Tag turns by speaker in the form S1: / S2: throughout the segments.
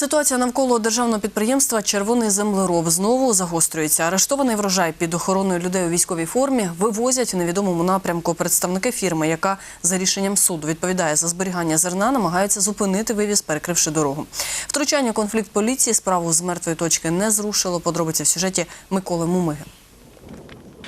S1: Ситуація навколо державного підприємства Червоний землероб знову загострюється. Арештований врожай під охороною людей у військовій формі вивозять у невідомому напрямку. Представники фірми, яка за рішенням суду відповідає за зберігання зерна, намагаються зупинити вивіз, перекривши дорогу. Втручання конфлікт поліції справу з мертвої точки не зрушило. Подробиці в сюжеті Миколи Мумиги.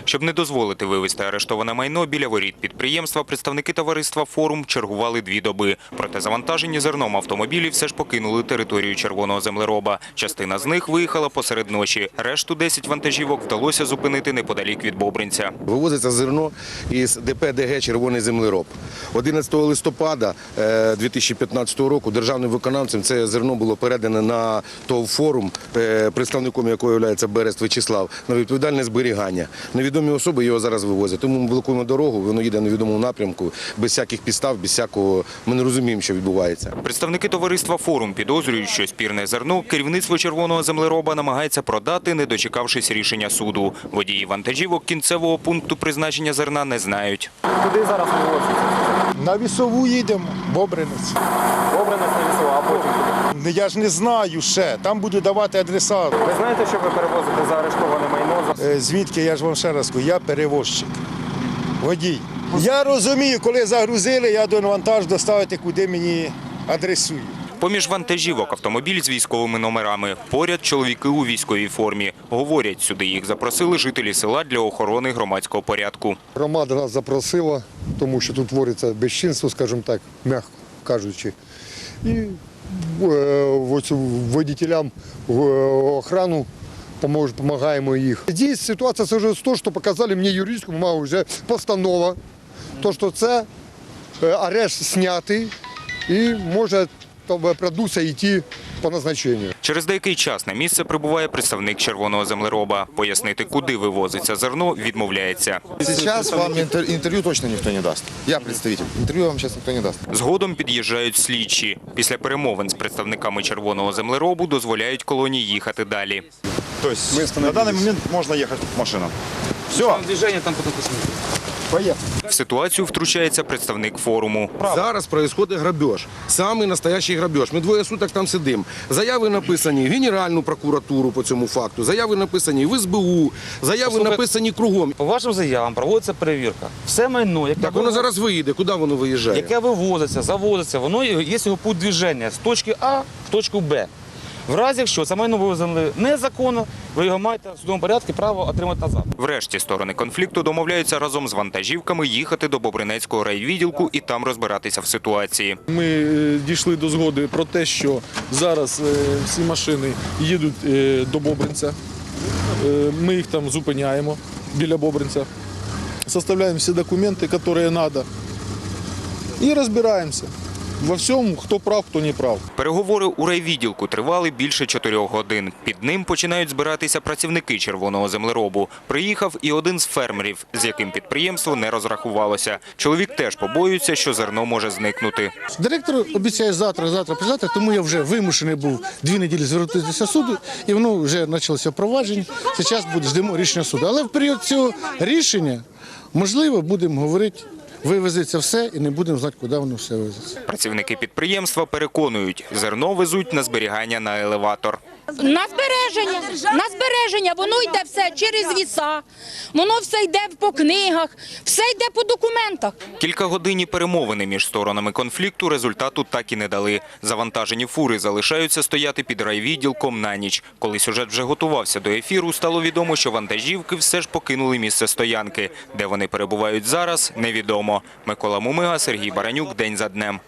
S2: Щоб не дозволити вивезти арештоване майно біля воріт підприємства, представники товариства «Форум» чергували дві доби. Проте завантажені зерном автомобілі все ж покинули територію червоного землероба. Частина з них виїхала посеред ночі. Решту 10 вантажівок вдалося зупинити неподалік від Бобринця.
S3: Вивозиться зерно із ДП ДГ «Червоний землероб». 11 листопада е, 2015 року державним виконавцем це зерно було передане на ТОВ «Форум», е, представником якого є Берест Вячеслав, на відповідальне зберігання. Невідомі особи його зараз вивозять. Тому ми блокуємо дорогу, воно їде в невідомому напрямку, без всяких підстав, без всякого... Ми не розуміємо, що відбувається.
S2: Представники товариства «Форум» підозрюють, що спірне зерно керівництво червоного землероба намагається продати, не дочекавшись рішення суду. Водії вантажівок кінцевого пункту призначення зерна не знають.
S4: Куди зараз вивозиться?
S5: На вісову їдемо, Бобринець.
S4: Добре на вісу, а потім?
S5: Ну, Я ж не знаю ще. Там буду давати адреса.
S4: Ви знаєте, що ви перевозите заарештоване майно?
S5: Е, Звідки я ж вам ще раз кажу, я перевозчик. Водій. Я розумію, коли загрузили, я до вантаж доставити, куди мені адресують.
S2: Поміж вантажівок автомобіль з військовими номерами. Поряд чоловіки у військовій формі. Говорять, сюди їх запросили жителі села для охорони громадського порядку.
S6: Громада нас запросила, тому що тут твориться безчинство, скажімо так, м'яко кажучи. І е, водителям в охрану допомагаємо їх. Здесь ситуація вже з того, що показали мені юридичну мабуть, вже постанова, то, що це е, арешт знятий і може продукція йти по назначенню.
S2: Через деякий час на місце прибуває представник червоного землероба. Пояснити, куди вивозиться зерно, відмовляється.
S7: Сейчас вам интервью точно никто не даст. Я представитель. Интервью вам сейчас никто не даст.
S2: Згодом під'їжджають слідчі. Після перемовин з представниками червоного землеробу дозволяють колонії їхати далі.
S8: То есть на данный момент можно ехать машинам. Все.
S2: В ситуацію втручається представник форуму.
S3: Зараз відбувається грабеж. Самий настоящий грабеж. Ми двоє суток там сидимо. Заяви написані в Генеральну прокуратуру по цьому факту, заяви написані в СБУ, заяви написані кругом.
S9: По вашим заявам проводиться перевірка. Все майно, яке,
S3: Так воно
S9: ви-
S3: зараз виїде. Куди воно виїжджає?
S9: яке вивозиться, завозиться, воно є є його путь движення з точки А в точку Б. В разі, якщо це майно вивезли незаконно, ви його маєте в судовому порядку право отримати назад.
S2: Врешті сторони конфлікту домовляються разом з вантажівками їхати до Бобринецького райвідділку і там розбиратися в ситуації.
S10: Ми е, дійшли до згоди про те, що зараз е, всі машини їдуть е, до Бобринця. Ми їх там зупиняємо біля Бобринця, составляємо всі документи, які треба, і розбираємося во всьому, хто прав, хто не прав.
S2: Переговори у райвідділку тривали більше чотирьох годин. Під ним починають збиратися працівники червоного землеробу. Приїхав і один з фермерів, з яким підприємство не розрахувалося. Чоловік теж побоюється, що зерно може зникнути.
S11: Директор обіцяє завтра, завтра, завтра, тому я вже вимушений був дві неділі звернутися суду, і воно вже почалося впровадження. Зараз буде ждемо рішення суду. Але в період цього рішення, можливо, будемо говорити, вивезеться все і не будемо знати, куди воно все вивезеться.
S2: Працівники підприємства переконують, зерно везуть на зберігання на елеватор.
S12: На збереження, на збереження, воно йде все через віса, воно все йде по книгах, все йде по документах.
S2: Кілька Кількагодинні перемовини між сторонами конфлікту результату так і не дали. Завантажені фури залишаються стояти під райвідділком на ніч. Коли сюжет вже готувався до ефіру, стало відомо, що вантажівки все ж покинули місце стоянки. Де вони перебувають зараз, невідомо. Микола Мумига, Сергій Баранюк. День за днем.